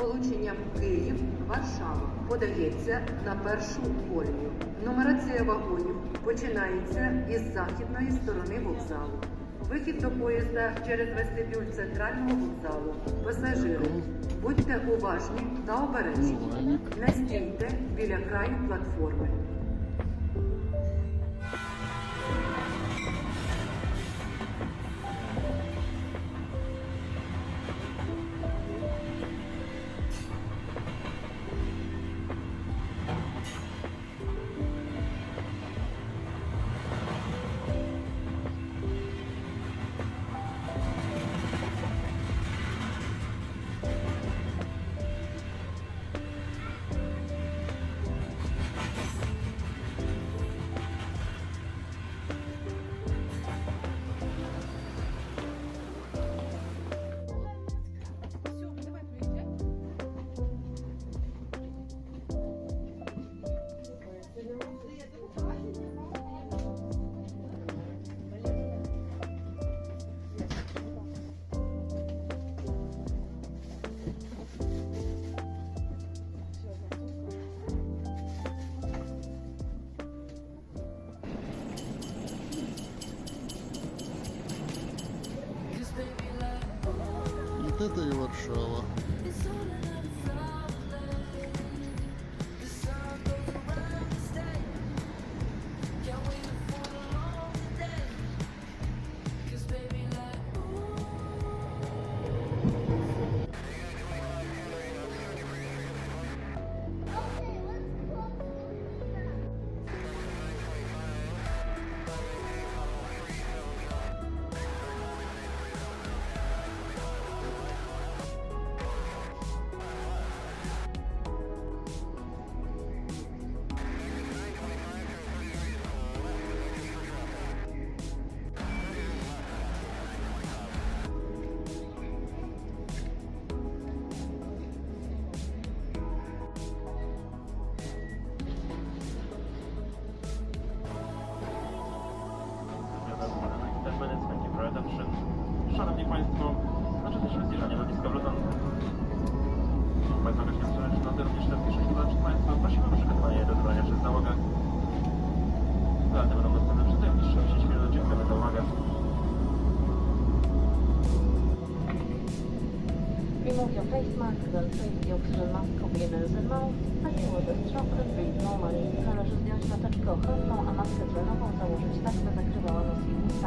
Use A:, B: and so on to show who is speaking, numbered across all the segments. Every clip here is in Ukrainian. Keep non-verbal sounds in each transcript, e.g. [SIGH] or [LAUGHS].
A: 67 Київ-Варшава подається на першу колію. Нумерація вагонів починається із західної сторони вокзалу. Вихід до поїзда через вестибюль центрального вокзалу. Пасажири, будьте уважні та обережні. Не стійте біля краю платформи.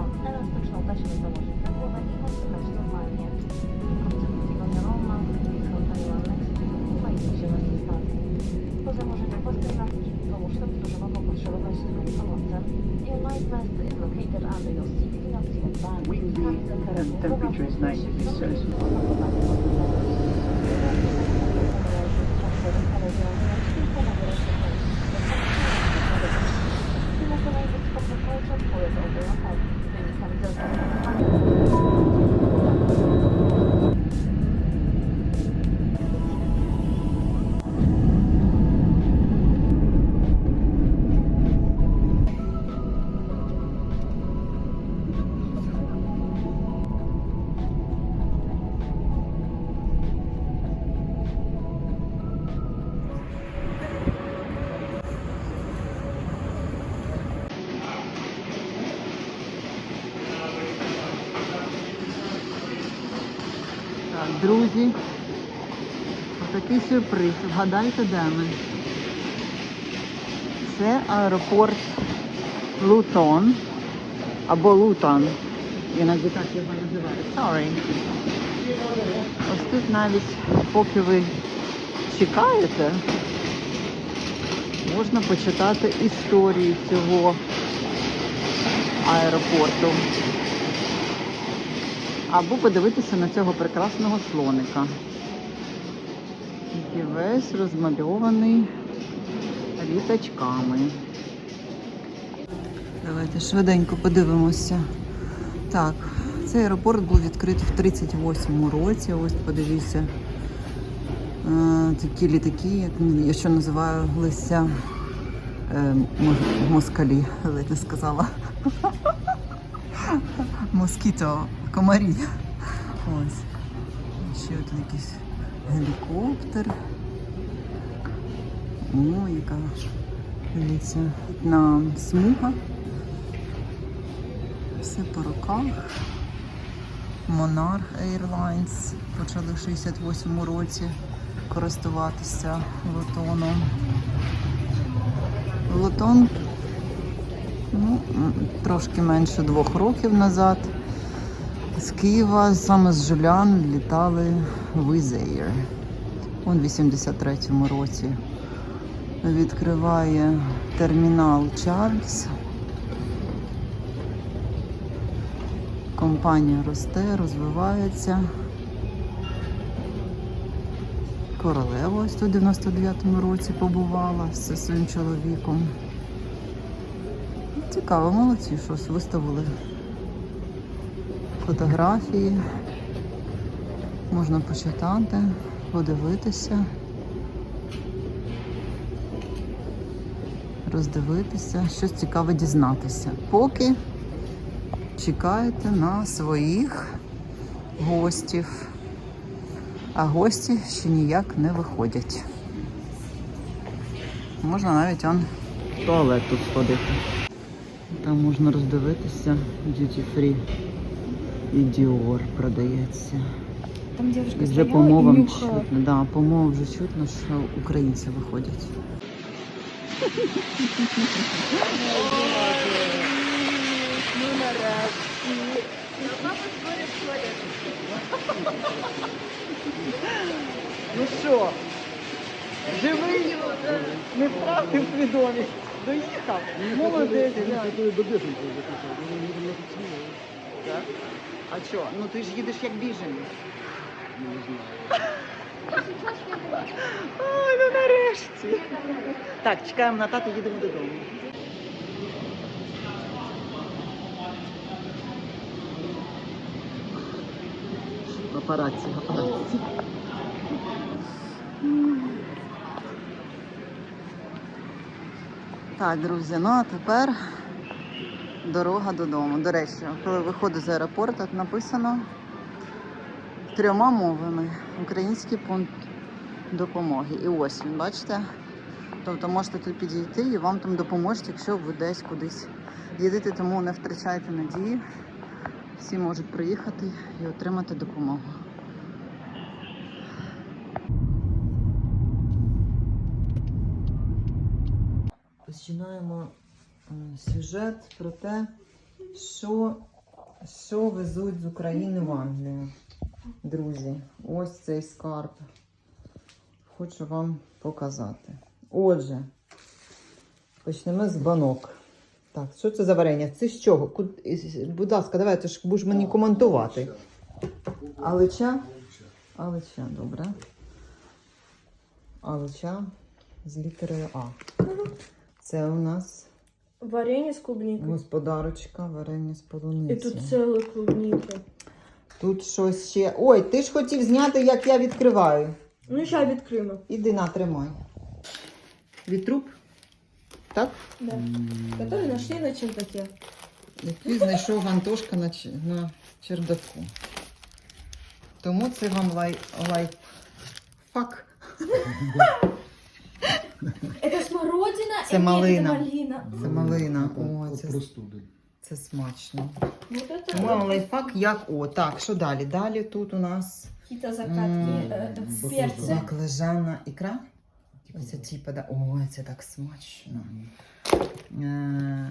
B: Tam teraz wykształca się do
C: założyć na i oddychać normalnie. Tygodniową mam wykształcają lekcji i zielonej stacji. Po założeniu własnej mogą potrzebować pomocy. Your night vest is located under your seat in your seat.
D: Windy and temperature is 90 Celsius.
E: Друзі, такий сюрприз. Вгадайте, де ми. Це аеропорт Лутон або Лутон. Іноді так його називають. Sorry. Ось тут навіть, поки ви чекаєте, можна почитати історію цього аеропорту. Або подивитися на цього прекрасного слоника. Який весь розмальований літачками. Давайте швиденько подивимося. Так, цей аеропорт був відкритий в 38-му році. Ось подивіться. Е, такі літаки, як я що називаю лися е, москалі, ледь не сказала. [LAUGHS] Москіто, комарі. Ось. Ще один якийсь гелікоптер. О, яка дивіться, на смуга. Все по руках. Monarch Airlines почали в 68-му році користуватися лотоном. Лотон ну, трошки менше двох років назад з Києва саме з Жулян літали Wizz Он в 83-му році відкриває термінал Чарльз. Компанія росте, розвивається. Королева ось тут в 99-му році побувала зі своїм чоловіком. Цікаво, молодці, щось виставили фотографії. Можна почитати, подивитися, роздивитися, щось цікаве дізнатися. Поки чекаєте на своїх гостів. А гості ще ніяк не виходять. Можна навіть он в туалет тут сходити. Там можна роздивитися duty free. І Dior продається.
F: Там девушка
E: вже
F: стояла
E: по мовам
F: нюхала.
E: чутно, да, по мовам вже чутно, що українці виходять. Ну що, живий, не втратив свідомість. Доїхав. Молодець. Так? А що? Ну ти ж їдеш як біженець. Ой, ну нарешті. Так, чекаємо на тату, їдемо додому. Папараці, папараці. Так, друзі, ну а тепер дорога додому. До речі, коли виходить з аеропорту, тут написано трьома мовами український пункт допомоги. І ось він, бачите? Тобто можете тут підійти і вам там допоможуть, якщо ви десь кудись їдете, тому не втрачайте надії. Всі можуть приїхати і отримати допомогу. Починаємо е, сюжет про те, що, що везуть з України в Англію. Друзі, ось цей скарб. Хочу вам показати. Отже, почнемо з банок. Так, що це за варення? Це з чого? Куд- Будь ласка, давайте ж будеш мені коментувати. Алича? Алича, добре. Алича з літерою А. Це у нас
F: Варенье с клубникой.
E: господарочка варення з
F: И
E: полуниці.
F: тут целая клубника.
E: Тут щось ще. Ой, ти ж хотів зняти, як я відкриваю.
F: Ну, сейчас открыла.
E: Іди на, тримай. Вітруб? Так?
F: Да. Который нашли на чердаке.
E: Який знайшов Антошка на, ч- на чердаку. Тому це вам лай, лайфхак. [LAUGHS]
F: Это смородина
E: Це
F: и нет,
E: малина.
F: это малина.
E: Це малина. О,
G: От
E: це,
G: простуди.
E: це смачно.
F: Вот это
E: Тому вам лайфхак як о. Так, що далі? Далі тут у нас
F: какие-то закатки,
E: М,
F: э,
G: баклажан.
F: перцы.
E: баклажанна ікра. Ось типа, да. Ой, це так смачно. Е,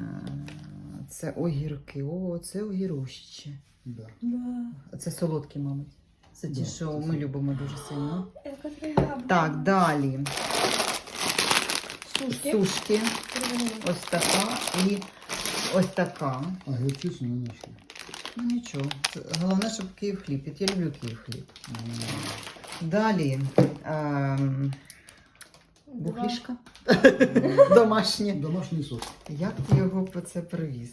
E: Це огірки. О, це огірощі.
G: Да.
F: Да.
E: Це солодкі, мабуть. Це ті,
G: Да,
E: що
G: це
E: ми
G: солодкі.
E: любимо дуже сильно.
F: Это которые яблоки.
E: Так, далі.
F: Сушки.
E: Сушки. Ось така і ось така.
G: А гірчицю не знайшли.
E: Ну нічого. Головне, щоб Київ хліб. Я люблю Київ хліб. Далі. Ем, бухлішка. Домашнє.
G: Домашній сок.
E: Як ти його по це привіз?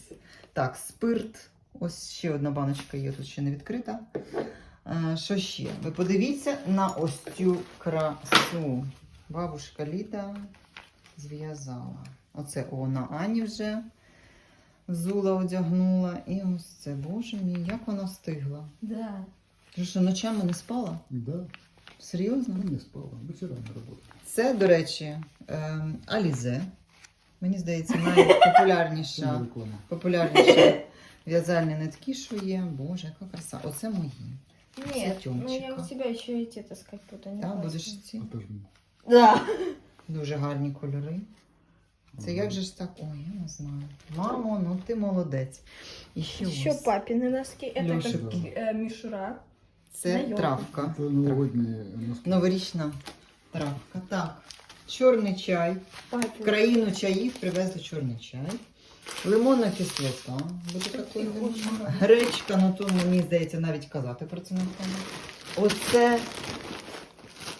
E: Так, спирт. Ось ще одна баночка є, тут ще не відкрита. Е, що ще? Ви подивіться на ось цю красу. Бабушка Ліда зв'язала. Оце о, на Ані вже взула, одягнула. І ось це, боже мій, як вона встигла.
F: Да.
E: Ти що, ночами не спала?
G: Да,
E: Серйозно?
G: ну не спала, вечерами работала.
E: Це, до речі, ем, Алізе. Мені здається, найпопулярніша. Популярніше в'язальні нитки, що є. Боже, яка краса. Оце мої.
F: Нет, ну я у тебя еще эти таскать буду. не
E: Так,
F: бойся.
E: будеш ці.
G: А то ж ні.
F: Да.
E: Дуже гарні кольори. Це як же ж так? Ой, я не знаю. Мамо, ну ти молодець. І ще
F: Еще
E: ось.
F: папины носки. Это
E: Лёша.
F: как э, мишура.
E: Це
F: Знайомо.
E: травка.
G: Це новогодні носки.
E: Новорічна травка. Так. Чорний чай. В
F: Папин.
E: країну чаїв привезли чорний чай. Лимонна кислота. Буде такою. Гречка, ну то мені здається, навіть казати про це не треба. Оце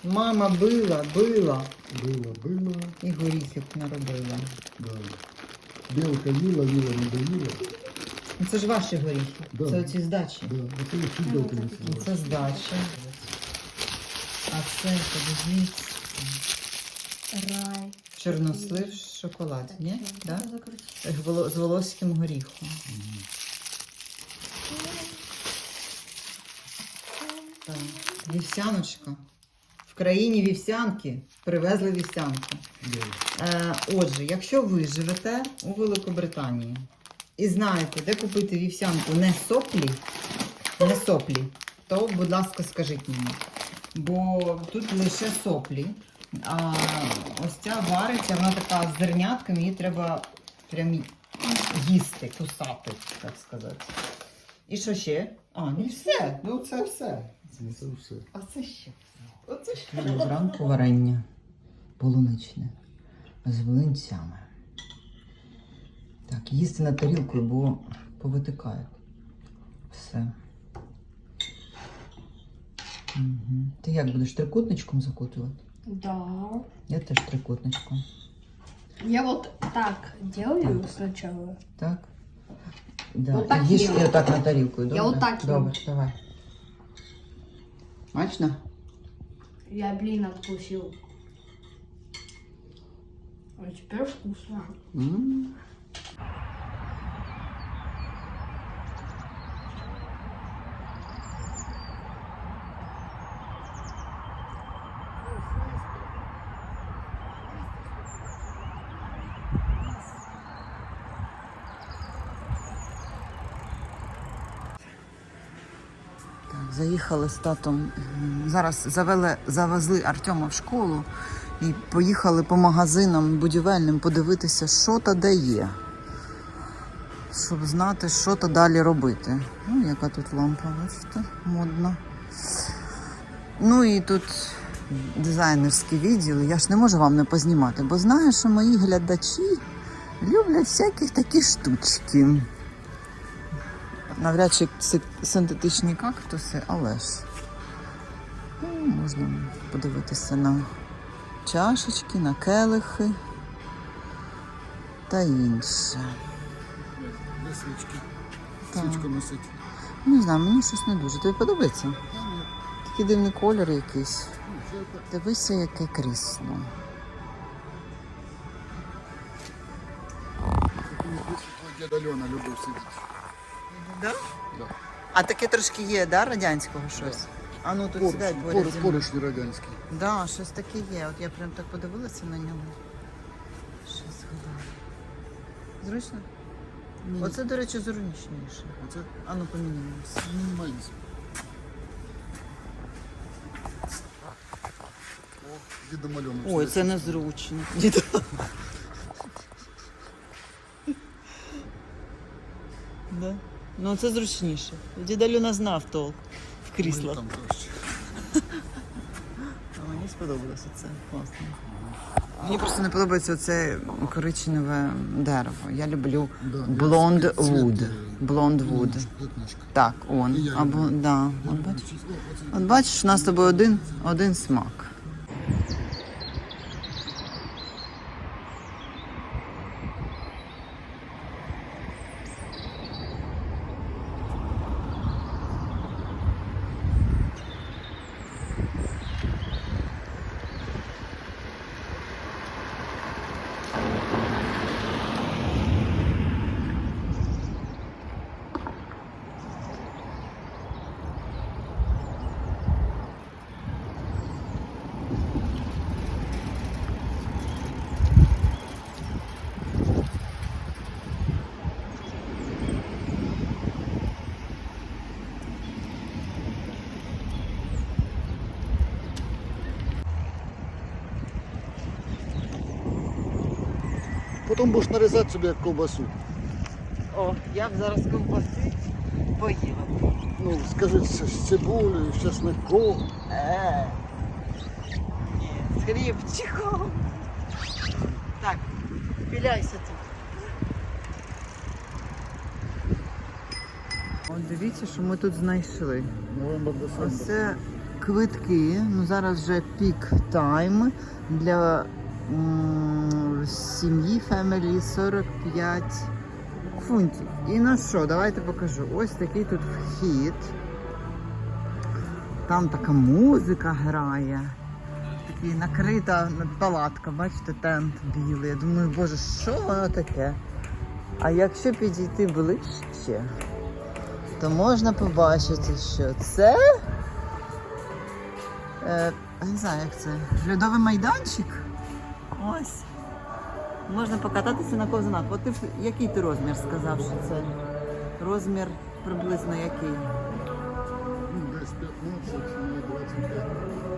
E: мама била, била
G: Було, було,
E: і горіхів наробила.
G: да. Білка їла, їла, не доїла.
E: Ну, Це ж ваші горіхи.
G: Да.
E: Це оці здачі.
G: Да, оце всі білки не
E: Ну. Це здача. А це, подивіться,
F: Рай.
E: чорнослив шоколад, ні? Да? З воло- З волоським горіхом. Так. Вівсяночка. В країні вівсянки привезли вівсянку. Е, отже, якщо ви живете у Великобританії і знаєте, де купити вівсянку не соплі, не соплі, то, будь ласка, скажіть мені. Бо тут лише соплі, а ось ця вариться, вона така з зернятками, її треба прям їсти, кусати, так сказати. І що ще? А, ну все. Ну це все.
G: Це все.
E: А це ще. Зранку варення полуничне з млинцями. Так, їсти над тарілкою, бо повитикає. Все. Угу. Ти як будеш трикутничком закутувати?
F: Да.
E: Я теж трикутничком.
F: Я вот так делаю сначала.
E: Так? Да.
F: Вот так
E: і отак на тарілкою, добре?
F: Я отак їм.
E: Добре, давай. Смачно?
F: Я блин откусил. А теперь вкусно.
E: М. заїхали з татом. Зараз завели, завезли Артема в школу і поїхали по магазинам будівельним подивитися, що та де є. Щоб знати, що то далі робити. Ну, яка тут лампа, бачите, модна. Ну і тут дизайнерський відділ. Я ж не можу вам не познімати, бо знаю, що мої глядачі люблять всякі такі штучки. Навряд чи синтетичні кактуси, але ж ну, можна подивитися на чашечки, на келихи та інше.
G: Де свічки? Свічку носить.
E: Не знаю, мені щось не дуже. Тобі подобається? Такий дивний колір якийсь. Дивися, яке крісло.
G: Дід Альона любив сидіти.
E: Да?
G: Да.
E: А таке трошки є, да, радянського щось? А ну тут сідай
G: Поруч,
E: поряд.
G: поруч,
E: зі мною.
G: поручні радянські.
E: Да, щось таке є. От я прям так подивилася на нього. Щось згадала. Зручно?
G: Ні.
E: Оце, до речі, зручніше.
G: Оце
E: А ну поміняємося.
G: мінімалізм. О, дідом Альоном
E: Ой, це незручно. [LAUGHS] Да. Ну це зручніше. Дід Альона знав толк в кріслах.
G: Там.
E: А мені сподобалося це. Класно. Мені просто не подобається це коричневе дерево. Я люблю
G: Да,
E: блонд
G: цвіт, цвіт,
E: вуд.
G: е,
E: Блонд вуд.
G: П'ятнишка, п'ятнишка.
E: Так, он.
G: І я
E: Або
G: люблю.
E: да. От бачиш, от бачиш, у нас з тобою один, один смак.
G: Потім будеш нарізати собі як ковбасу.
E: О, я б зараз ковбаси поїла.
G: Ну, скажи, з з цибулею, з чесником.
E: Е. Ні, з хлібчиком. Так, піляйся тут. От дивіться, що ми тут знайшли. Оце квитки. Ну зараз вже пік тайм для сім'ї Family 45 фунтів. І на що? Давайте покажу. Ось такий тут вхід. Там така музика грає. Такий накрита палатка, бачите, тент білий. Я думаю, боже, що воно таке? А якщо підійти ближче, то можна побачити, що це. Е, не знаю, як це. Льодовий майданчик. Ось. Можна покататися на ковзанах. От ти який ти розмір сказав, що це? Розмір приблизно який?
G: Ну, Десь 15 на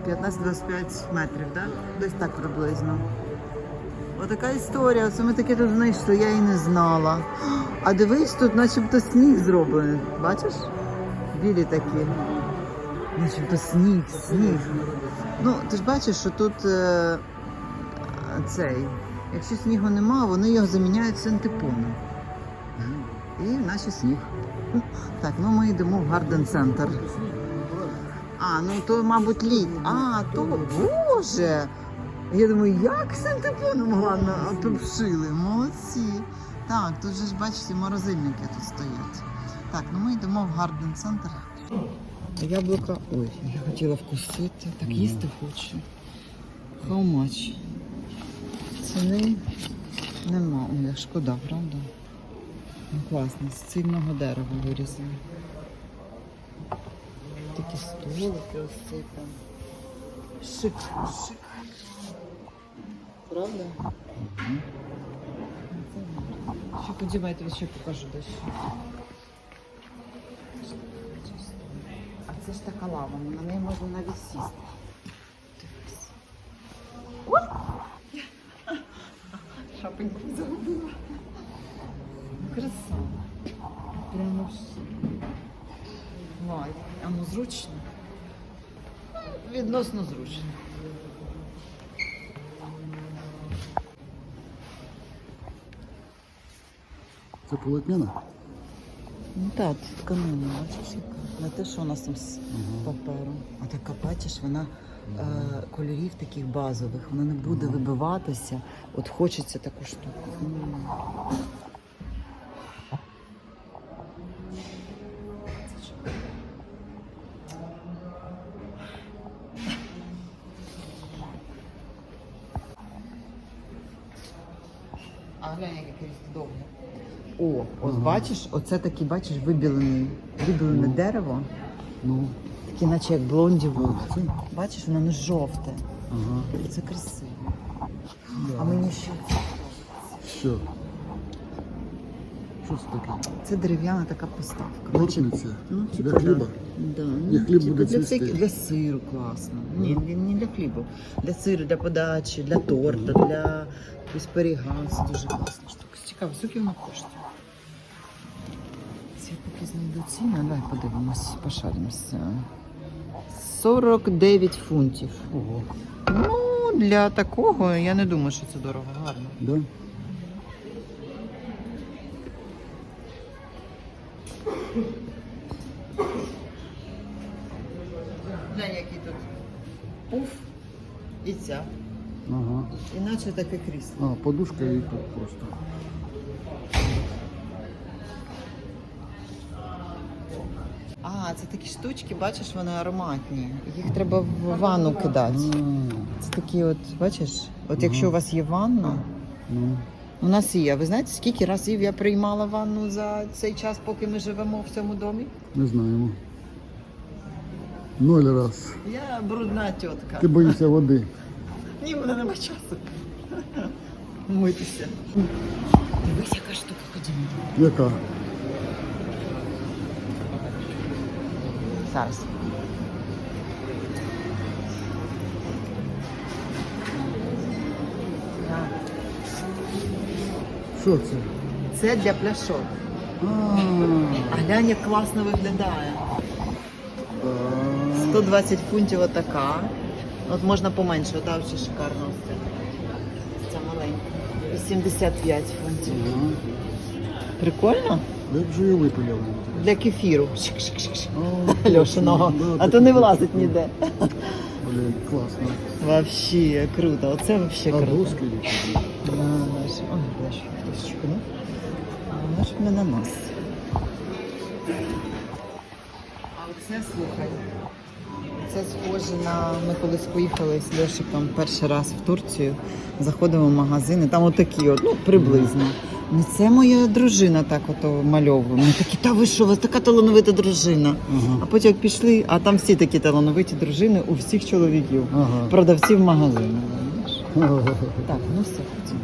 G: 25.
E: 15-25 метрів, так? Десь так приблизно. Отака історія. Оце ми таке тут знайшли, я і не знала. А дивись, тут начебто сніг зроблений. Бачиш? Білі такі. Начебто сніг, сніг. Ну, ти ж бачиш, що тут е, цей. Якщо снігу нема, вони його заміняють синтепоном. І наче сніг. Так, ну ми йдемо в гарден центр. А, ну то, мабуть, лід. А, то боже. Я думаю, як синтепоном гарно обшили. Молодці. Так, тут же ж бачите, морозильники тут стоять. Так, ну ми йдемо в гарден центр. Яблука. Ой, я хотіла вкусити. Так їсти хочу. How much? Ціни нема. Ой, як шкода, правда? Ну, класно, з цільного дерева вирізано. Такі столики ось ці там. Шик, шик. Правда? Ще подівайте, ще покажу дещо. А це ж така лава, на неї можна навіть сісти. Зручно. Відносно зручно.
G: Це полотняна?
E: Ну так, тут тканина, бачиш, яка. Не те, що у нас там з паперу. А така, бачиш, вона е, кольорів таких базових, вона не буде вибиватися. От хочеться таку штуку. М. яке. О, ось бачиш, оце такий, бачиш, вибілений, вибілене дерево,
G: Ну,
E: таке наче як блонді вуд.
G: це?
E: Бачиш, воно не жовте.
G: Ага.
E: І це красиво. А мені ще.
G: Що? Що це таке?
E: Це дерев'яна така поставка.
G: Бортниця?
E: Ну,
G: Для
E: типу,
G: хліба?
E: Да.
G: І
E: Ну,
G: хліб
E: типу,
G: буде
E: для,
G: цвісти?
E: всяких- для сиру класно. Ні, не, не для хлібу. Для сиру, для подачі, для торта, для якихось пиріга. Це дуже класна штука. Цікаво, скільки вона коштує? Це я поки знайду ціну, давай подивимось, пошаримося. 49 фунтів.
G: Ого.
E: Ну, для такого я не думаю, що це дорого, гарно.
G: Да?
E: Глянь, який тут пуф і ця.
G: Ага.
E: Іначе таке крісло.
G: А, подушка і тут просто.
E: А, це такі штучки, бачиш, вони ароматні. Їх треба в ванну кидати. Це такі от, бачиш, от якщо у вас є ванна,
G: ну,
E: у нас є. Ви знаєте, скільки разів я приймала ванну за цей час, поки ми живемо в цьому домі?
G: не знаємо. Ноль раз.
E: Я брудна тітка.
G: Ти боїшся води. [LAUGHS]
E: Ні, в мене нема часу. [LAUGHS] Митися. Дивись, яка штука ходімо.
G: Яка?
E: Зараз.
G: Що це?
E: Це для пляшок.
G: А,
E: А глянь, як класно виглядає. 120 фунтів отака. От можна поменше, ота ще ця. Ця маленька. 85 фунтів. Прикольно?
G: Як же її випиляли?
E: Для кефіру. Льошиного. А [LAUGHS] то не влазить ніде.
G: Блін, класно.
E: Вообще круто. Оце вообще круто.
G: доски які?
E: Ой, бачу, хтось чекнув. А наш не на нас. А оце слухай. Це схоже на. Ми колись поїхали з Льошиком перший раз в Турцію. Заходимо в магазини, там отакі, от, ну приблизно. Ну це моя дружина так ото мальовує. Ми такі, та ви що, у вас така талановита дружина.
G: Ага.
E: А потім як пішли, а там всі такі талановиті дружини у всіх чоловіків.
G: Ага.
E: Продавців магазину.
G: Ага.
E: Так, ну все, ходімо.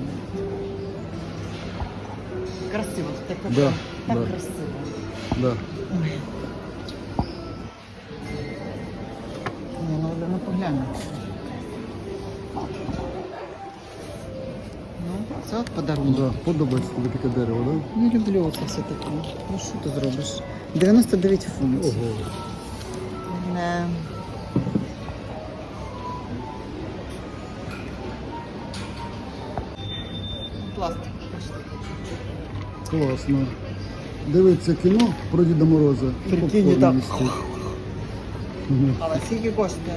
E: Красиво, так, так,
G: Да,
E: так
G: да.
E: красиво.
G: Да.
E: Ой. Ні, ну Олена погляне. Це от подарунок.
G: Да. Подобається тобі таке дерево, да?
E: Не люблю це все таке. Ну що ти зробиш? 99 фунтів.
G: Ого.
E: Не. Пластик.
G: Класно. Дивиться кіно про Діда Мороза. і
E: Прикинь,
G: попкорн
E: так.
G: їсти. Мгм.
E: Але скільки коштує?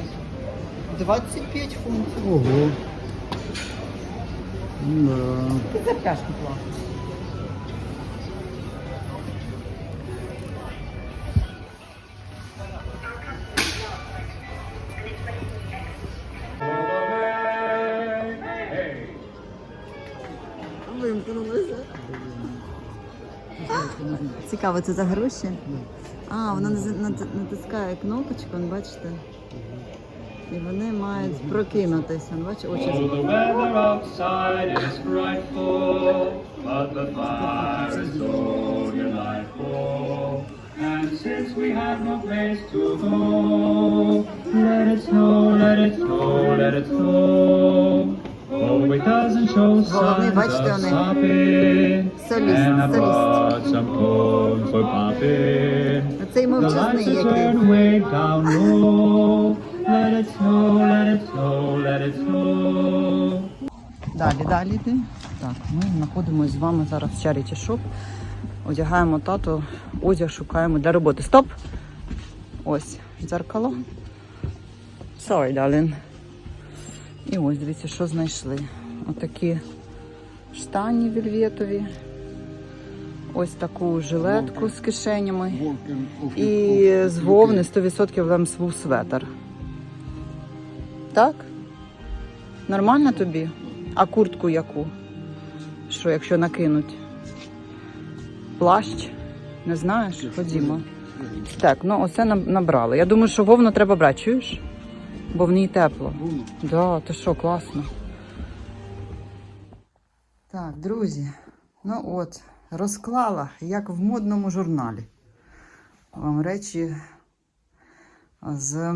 E: 25 фунтів.
G: Ого. Да.
E: Пляшки класно. Вимкнулося. Цікаво, це за гроші? А, вона натискає кнопочку, бачите? І вони мають прокинутися. Он, Бачите, очі
H: Oh, the weather outside is frightful, but the fire is so delightful. And since we have no place to go, let it snow, let it snow, let it snow. Oh, it doesn't show
E: Головний,
H: signs
E: бачите,
H: of
E: вони.
H: stopping.
E: Соліст,
H: And I
E: соліст.
H: brought some corn for popping.
E: Оцей
H: The
E: мовчазний
H: lights are
E: який.
H: turned way down low.
E: Далі, далі йди. Так, ми знаходимося з вами зараз в Charity Shop. Одягаємо тату, одяг шукаємо для роботи. Стоп! Ось дзеркало. Sorry, darling. І ось, дивіться, що знайшли. Отакі штані вельветові. Ось таку жилетку з кишенями. І з вовни 100% лемсвув светр. Так? Нормально тобі? А куртку яку? Що, якщо накинуть? Плащ? Не знаєш? Ходімо. Так, ну оце набрали. Я думаю, що вовну треба брати, чуєш? Бо в ній тепло. Да, ти що, класно. Так, друзі, ну от, розклала, як в модному журналі. Вам речі з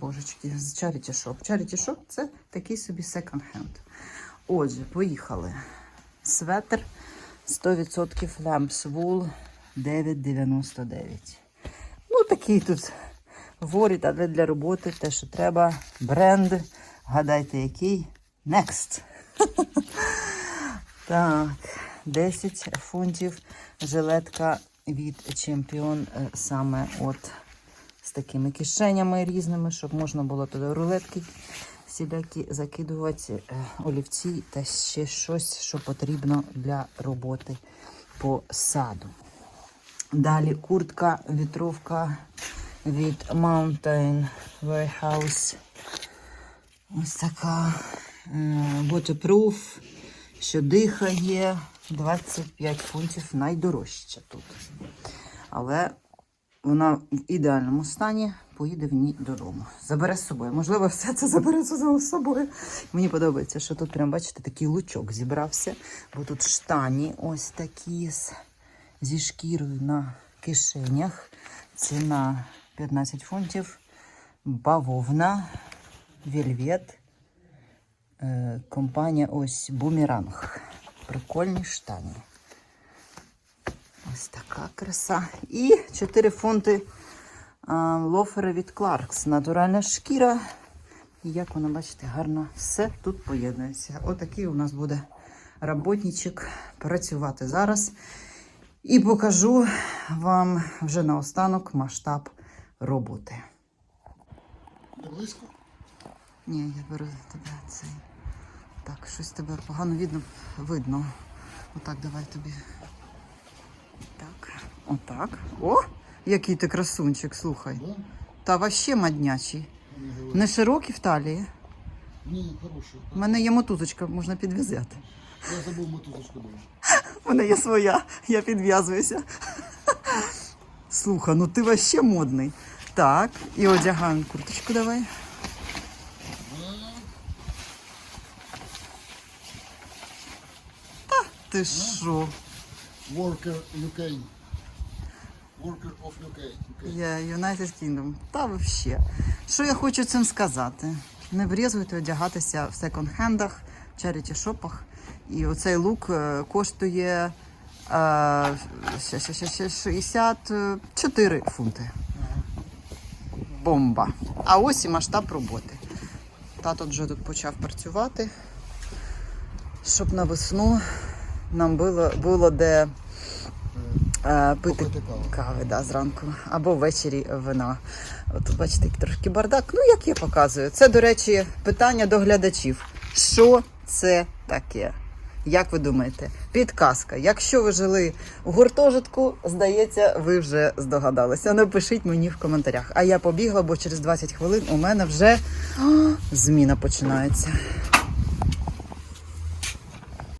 E: божечки, з Charity Shop. Charity Shop це такий собі секонд-хенд. Отже, поїхали. Светр 100% Lamps Wool 9,99. Ну, такий тут воріт, але для роботи те, що треба. Бренд. Гадайте, який? Next. [LAUGHS] Так, 10 фунтів жилетка від Чемпіон е, саме от з такими кишенями різними, щоб можна було туди рулетки всілякі закидувати, е, олівці та ще щось, що потрібно для роботи по саду. Далі куртка, вітровка від Mountain Warehouse. Ось така е, waterproof, що дихає. 25 фунтів найдорожча тут. Але вона в ідеальному стані, поїде в ній додому. Забере з собою. Можливо, все це забере з собою. Мені подобається, що тут прям, бачите, такий лучок зібрався, бо тут штані ось такі зі шкірою на кишенях. Ціна 15 фунтів. Бавовна, вельвет. Е, Компанія ось Бумеранг. прикольні штані. Ось така краса. І 4 фунти а, лофери від Clarks. Натуральна шкіра. І як воно, бачите, гарно все тут поєднується. Отакий у нас буде роботничок працювати зараз. І покажу вам вже наостанок масштаб роботи.
G: Близько.
E: Ні, я беру тебе цей. Так, щось тебе погано видно. видно. Отак, давай тобі. Так, отак. О, який ти красунчик, слухай.
G: Да?
E: Та вообще моднячий. Не широкий в талії.
G: Ні, хороший.
E: У мене є мотузочка, можна підв'язати.
G: Я забув мотузочку дома.
E: У мене є своя, я підв'язуюся. Слухай, ну ти вообще модний. Так, і одягаємо курточку давай. Та ти що?
G: Worker UK. Worker of UK. UK.
E: Я United Kingdom. Та вообще. Що я хочу цим сказати? Не брезгуйте одягатися в секонд-хендах, черіті-шопах. І оцей лук е, коштує е, ще, ще, ще, ще 64 фунти. Бомба. А ось і масштаб роботи. Тато вже тут почав працювати, щоб на весну нам було, було де е, пити кави да, зранку або ввечері вина. От бачите, трошки бардак. Ну, як я показую. Це, до речі, питання до глядачів. Що це таке? Як ви думаєте? Підказка. Якщо ви жили у гуртожитку, здається, ви вже здогадалися. Напишіть мені в коментарях. А я побігла, бо через 20 хвилин у мене вже зміна починається.